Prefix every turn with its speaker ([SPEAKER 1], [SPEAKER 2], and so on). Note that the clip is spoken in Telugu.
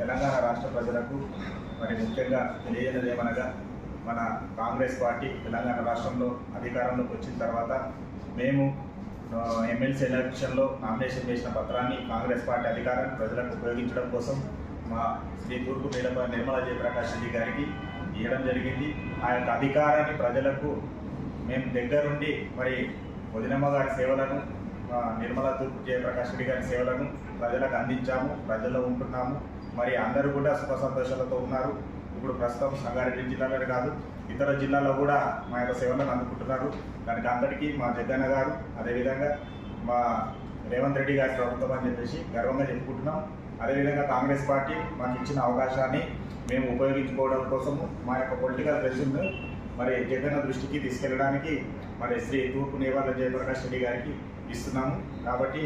[SPEAKER 1] తెలంగాణ రాష్ట్ర ప్రజలకు మరి ముఖ్యంగా తెలియజేయడం ఏమనగా మన కాంగ్రెస్ పార్టీ తెలంగాణ రాష్ట్రంలో అధికారంలోకి వచ్చిన తర్వాత మేము ఎమ్మెల్సీ ఎలక్షన్లో నామినేషన్ చేసిన పత్రాన్ని కాంగ్రెస్ పార్టీ అధికారాన్ని ప్రజలకు ఉపయోగించడం కోసం మా శ్రీ తూర్పు నీలప నిర్మలా జయప్రకాష్ రెడ్డి గారికి ఇవ్వడం జరిగింది. ఆ యొక్క అధికారాన్ని ప్రజలకు మేము దగ్గరుండి మరి వదినమ్మ గారి సేవలను నిర్మలా తూర్పు జయప్రకాష్ రెడ్డి గారి సేవలను ప్రజలకు అందించాము ప్రజల్లో ఉంటున్నాము. మరి అందరూ కూడా సుఖ సంతోషాలతో ఉన్నారు. ఇప్పుడు ప్రస్తుతం సంగారెడ్డి జిల్లాలోనే కాదు ఇతర జిల్లాలో కూడా మా యొక్క సేవలను అందుకుంటున్నారు. దానికి అందరికీ మా జగన్న గారు అదేవిధంగా మా రేవంత్ రెడ్డి గారి ప్రభుత్వం అని చెప్పేసి గర్వంగా చెప్పుకుంటున్నాం. అదేవిధంగా కాంగ్రెస్ పార్టీ మాకు ఇచ్చిన అవకాశాన్ని మేము ఉపయోగించుకోవడం కోసము మా యొక్క పొలిటికల్ ప్రెషర్ను మరి జగన్ దృష్టికి తీసుకెళ్ళడానికి మరి శ్రీ తూర్పు నివారణ జయప్రకాష్ రెడ్డి గారికి ఇస్తున్నాము. కాబట్టి